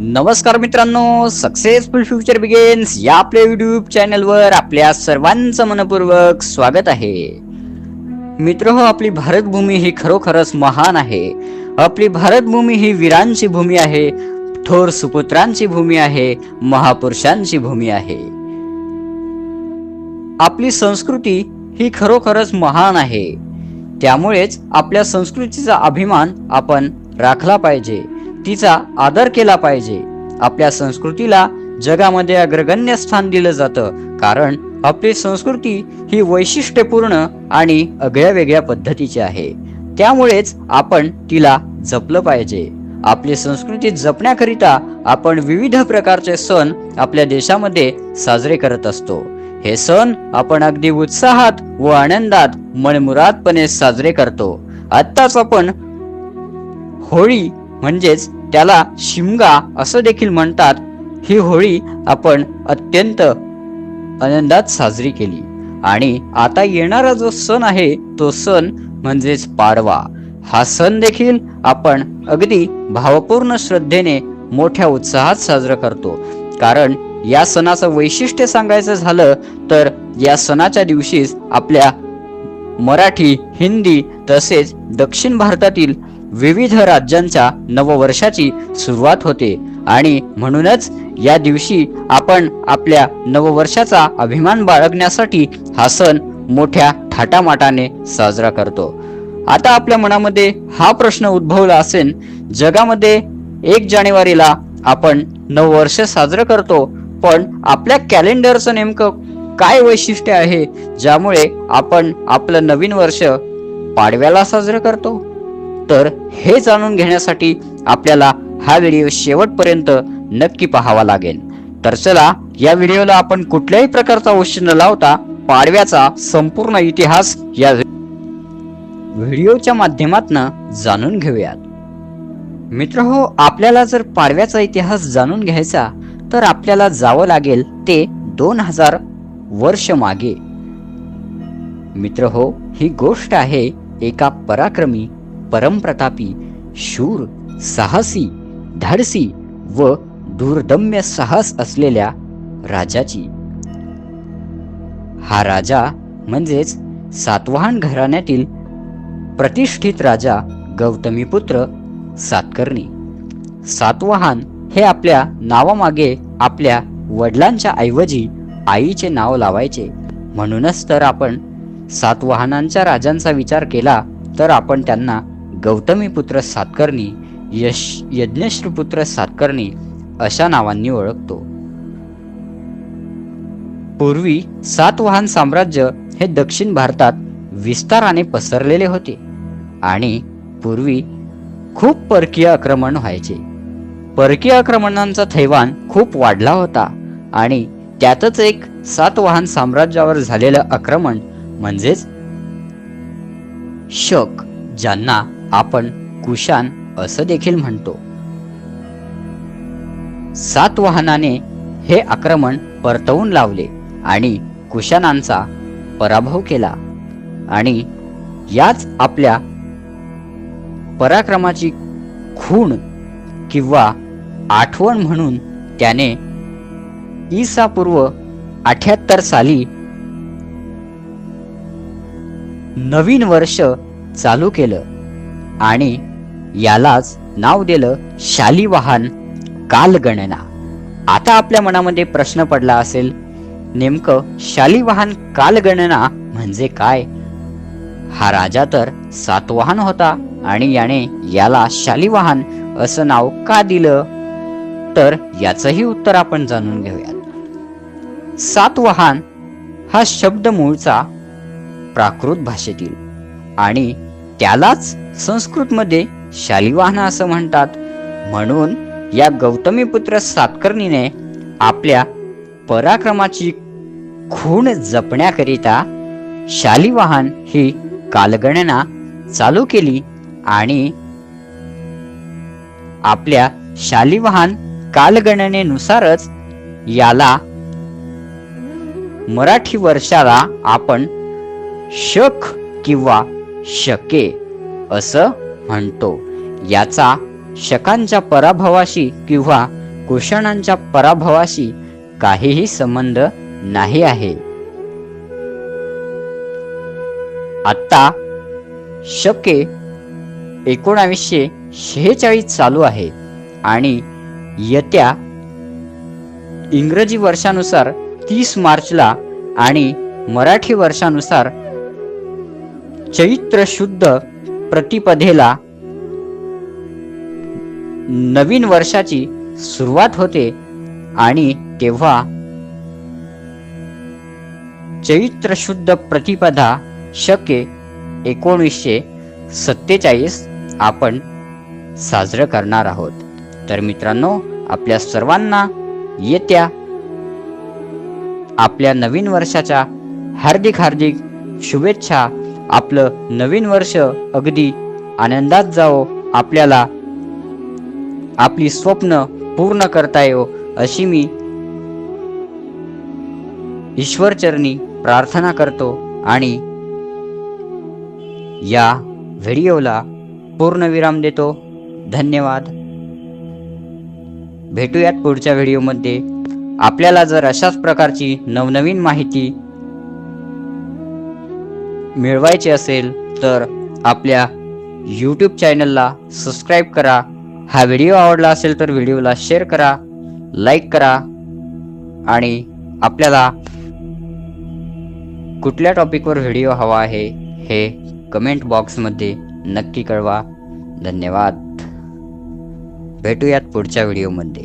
नमस्कार मित्रांनो successful future begins या आपल्या युट्यूब चॅनलवर आपल्या सर्वांचं मनपूर्वक स्वागत आहे. मित्र हो आपली भारतभूमी ही खरोखरच महान आहे. आपली भारतभूमी ही वीरांची भूमी आहे थोर सुपुत्रांची भूमी आहे महापुरुषांची भूमी आहे. आपली संस्कृती ही खरोखरच महान आहे. त्यामुळेच आपल्या संस्कृतीचा अभिमान आपण राखला पाहिजे. तिचा आदर केला पाहिजे. आपल्या संस्कृतीला जगामध्ये अग्रगण्य स्थान दिलं जातं. कारण आपली संस्कृती ही वैशिष्ट्यपूर्ण आणि आगळ्या वेगळ्या पद्धतीची आहे. त्यामुळेच आपण तिला जपलं पाहिजे. आपली संस्कृती जपण्याकरिता आपण विविध प्रकारचे सण आपल्या देशामध्ये साजरे करत असतो. हे सण आपण अगदी उत्साहात व आनंदात मनमुरादपणे साजरे करतो. आत्ताच आपण होळी म्हणजेच त्याला शिमगा असं देखील म्हणतात ही होळी आपण अत्यंत आनंदात साजरी केली. आणि आता येणारा जो सण आहे तो सण म्हणजेच पाडवा. हा सण देखील आपण अगदी भावपूर्ण श्रद्धेने मोठ्या उत्साहात साजरा करतो. कारण या सणाचं वैशिष्ट्य सांगायचं झालं तर या सणाच्या दिवशीच आपल्या मराठी हिंदी तसेच दक्षिण भारतातील विविध राज्यांच्या नववर्षाची सुरुवात होते. आणि म्हणूनच या दिवशी आपण आपल्या नववर्षाचा अभिमान बाळगण्यासाठी हा सण मोठ्या थाटामाटाने साजरा करतो. आता आपल्या मनामध्ये हा प्रश्न उद्भवला असेल जगामध्ये एक जानेवारीला आपण नववर्ष साजरं करतो पण आपल्या कॅलेंडरचं नेमकं काय वैशिष्ट्य आहे ज्यामुळे आपण आपलं नवीन वर्ष पाडव्याला साजरं करतो? तर हे जाणून घेण्यासाठी आपल्याला हा व्हिडिओ शेवटपर्यंत नक्की पाहावा लागेल. तर चला या व्हिडिओला आपण कुठल्याही प्रकारचा औषध न लावता पाडव्याचा संपूर्ण इतिहास या व्हिडिओच्या माध्यमातून जाणून घेऊयात. मित्र हो आपल्याला जर पाडव्याचा इतिहास जाणून घ्यायचा तर आपल्याला जावं लागेल ते दोन हजार वर्ष मागे. मित्र हो ही गोष्ट आहे एका पराक्रमी परमप्रतापी शूर साहसी धाडसी व दुर्दम्य साहस असलेल्या राजाची. हा राजा म्हणजेच सातवाहन घराण्यातील प्रतिष्ठित राजा गौतमीपुत्र सातकर्णी. सातवाहन हे आपल्या नावामागे आपल्या वडिलांच्या ऐवजी आईचे नाव लावायचे. म्हणूनच तर आपण सातवाहनांच्या राजांचा विचार केला तर आपण त्यांना गौतमीपुत्र सातकर्णी यश यज्ञश्रीपुत्र सातकर्णी अशा नावांनी ओळखतो. पूर्वी सातवाहन साम्राज्य हे दक्षिण भारतात विस्ताराने पसरलेले होते आणि पूर्वी खूप परकीय आक्रमण व्हायचे. परकीय आक्रमणांचा थैवान खूप वाढला होता आणि त्यातच एक सातवाहन साम्राज्यावर झालेलं आक्रमण म्हणजेच शक ज्यांना आपण कुशान असं देखील म्हणतो. सातवाहनाने हे आक्रमण परतवून लावले आणि कुशानांचा पराभव केला. आणि याच आपल्या पराक्रमाची खूण किंवा आठवण म्हणून त्याने ईसा पूर्व अठ्याहत्तर साली नवीन वर्ष चालू केलं. आणि यालाच नाव दिलं शालिवाहन कालगणना. आता आपल्या मनामध्ये प्रश्न पडला असेल नेमकं शालिवाहन कालगणना म्हणजे काय? हा राजा तर सातवाहन होता आणि याने याला शालिवाहन असं नाव का दिलं? तर याचंही उत्तर आपण जाणून घेऊयात. सातवाहन हा शब्द मूळचा प्राकृत भाषेतील आणि त्यालाच संस्कृतमध्ये शालिवाहन असं म्हणतात. म्हणून या गौतमीपुत्र सातकर्णीने आपल्या पराक्रमाची खूण जपण्याकरिता शालिवाहन ही कालगणना चालू केली आणि आपल्या शालिवाहन कालगणनेनुसारच याला मराठी वर्षाला आपण शक किंवा शके असं म्हणतो. याचा शकांच्या पराभवाशी किंवा कुषणांच्या पराभवाशी काहीही संबंध नाही आहे. आता शके एकोणावीसशे शेहेचाळीस चालू आहे आणि येत्या इंग्रजी वर्षानुसार तीस मार्चला आणि मराठी वर्षानुसार चैत्र शुद्ध प्रतिपदेला नवीन वर्षाची सुरुवात होते आणि तेव्हा चैत्र शुद्ध प्रतिपदा शके एकोणीसशे सत्तेचाळीस आपण साजरं करणार आहोत. तर मित्रांनो आपल्या सर्वांना येत्या आपल्या नवीन वर्षाच्या हार्दिक हार्दिक शुभेच्छा आपलं नवीन वर्ष अगदी आनंदात जावो आपल्याला आपली स्वप्न पूर्ण करता येवो अशी मी ईश्वरचरणी प्रार्थना करतो आणि या व्हिडिओला पूर्णविराम देतो. धन्यवाद. भेटूयात पुढच्या व्हिडिओमध्ये. आपल्याला जर अशाच प्रकारची नवनवीन माहिती मिळवायचे असेल तर आपल्या यूट्यूब चॅनलला सबस्क्राईब करा. हा व्हिडिओ आवडला असेल तर व्हिडिओला शेअर करा लाईक करा आणि आपल्याला कुठल्या टॉपिकवर व्हिडिओ हवा आहे हे कमेंट बॉक्समध्ये नक्की कळवा. धन्यवाद. भेटूयात पुढच्या व्हिडिओमध्ये